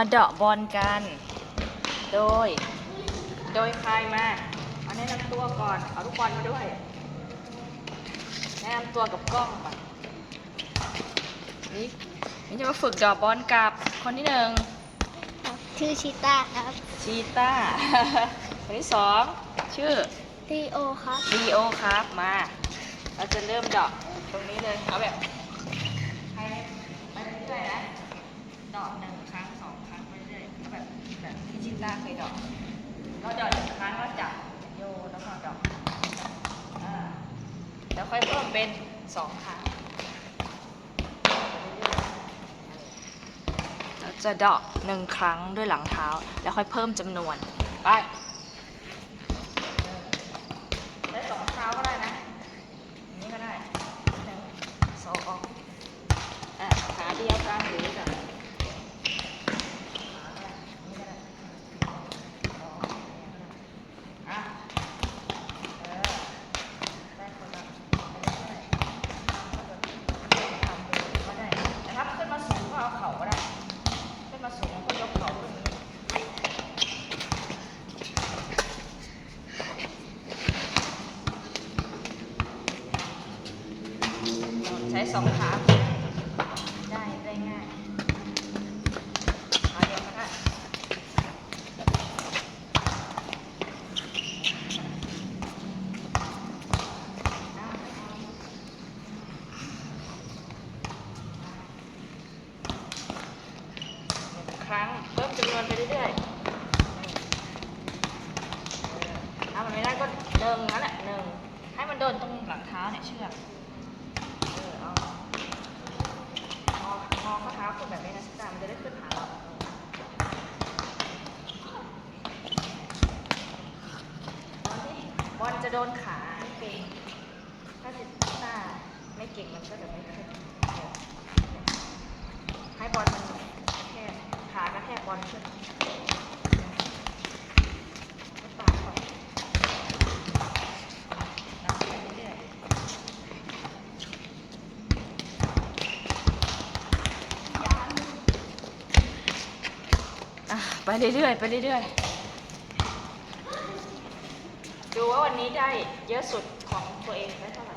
มาเดาะบอลกัน โดย โดยใครมาเอาแนะนำตัวก่อน เอาลูกบอลมาด้วย แนะนำตัวกับกล้องก่อนนี่นี่จะมาฝึกเดาะบอลกับคนที่หนึ่งครับชื่อชิต้าครับชีต้า คนที่สองชื่อทีโอครับดีโอครับมา เราจะเริ่มเดาะตรงนี้เลย เอาแบบให้ไปเรื่อยๆนะเดาะหนึ่งครั้ง แบบแบบที่ชิต้าเคยดอกเราดาะหนึ่งครั้งแล้วจับโยนแล้วก็ดอ่าแล้วค่อยเพิ่มเป็นสองครั้งเราจะดอกหนึ่งครั้งด้วยหลังเท้า แล้วค่อยเพิ่มจำนวนไป ได้สองเท้าก็ได้นะอย่างนี้ก็ได้หนึ่งสองอะขาเดียวกันหรือแบบขาก็ได้นี่ก็ได้สองอะเออได้คนละทำดูก็ได้แต่ถ้าขึ้นมาสูงก็เอาเข่าก็ได้ ขึ้นมาสูงก็ยกเข่าขึ้นอย่างนี้ ใช้สองขาได้ได้ง่ายขาเดียวก็ได้ครั้งเพิ่มจำนวนไปเรื่อยๆถ้ามันไม่ได้ก็หนึ่งนั่นแหละหนึ่งให้มันโดนตรงหลังเท้าเนี่ยเชือก เออเอาง องอข้อเท้าคนแบบนี้นะชิตามันจะได้ขึ้นหาเราบอลที่บอลจะโดนขาเก่งถ้าจิตาไม่เก่งมันก็จะไม่ขึ้นให้บอลมันแค่ขากระแทกบอลขึ้นก็ตามไปนับไปเรื่อยๆ อะ ไปเรื่อยๆไปเรื่อยๆดูว่าวันนี้ได้เยอะสุดของตัวเองได้เท่าไหร่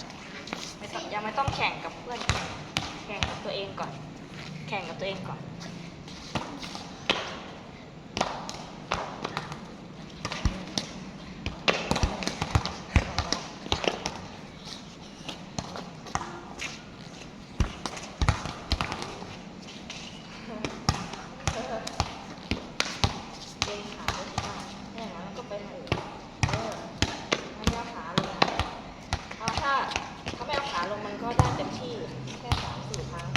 ไม่ต้องยังไม่ต้องแข่งกับเพื่อน แข่งกับตัวเองก่อน แข่งกับตัวเองก่อน เกรงขาด้วยค่ะเนี่ยนะแล้วก็ไปหาเออไม่เอาขาลงเอาถ้าถ้าไม่เอาขาลงมันก็ได้เต็มที่แค่สามสี่ครั้ง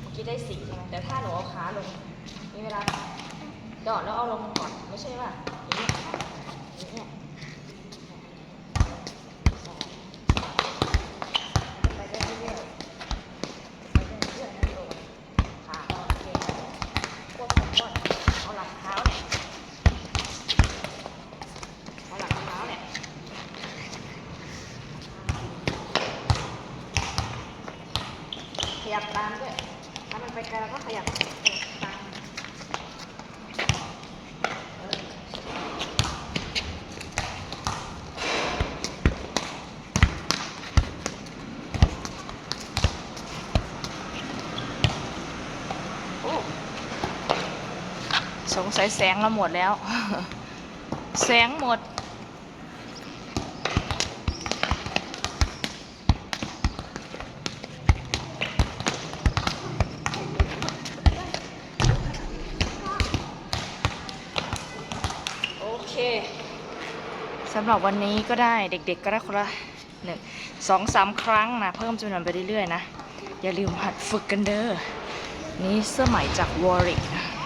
เมื่อกี้ ได้สี่ใช่ไหมแต่ถ้าหนูเอาขาลงมีเวลาดอดแล้วเอาลงก่อนไม่ใช่ว่าอย่างนี้อย่างนี้ไปได้เรื่อยๆไปได้เรื่อยๆนะโดดขาโอเคควบคุมก่อนเอาหลังเท้าเนี่ยเอาหลังเท้าเนี่ยขยับตามด้วย ถ้ามันไปไกลเราก็ขยับตามสงสัยแสงเราหมดแล้ว แสงหมด สำหรับวันนี้ก็ได้เด็กๆก็ได้คนละหนึ่งสองสามครั้งนะ เพิ่มจำนวนไปเรื่อยๆนะ อย่าลืมหัดฝึกกันเด้อ นี่เสื้อใหม่จากวอริกนะ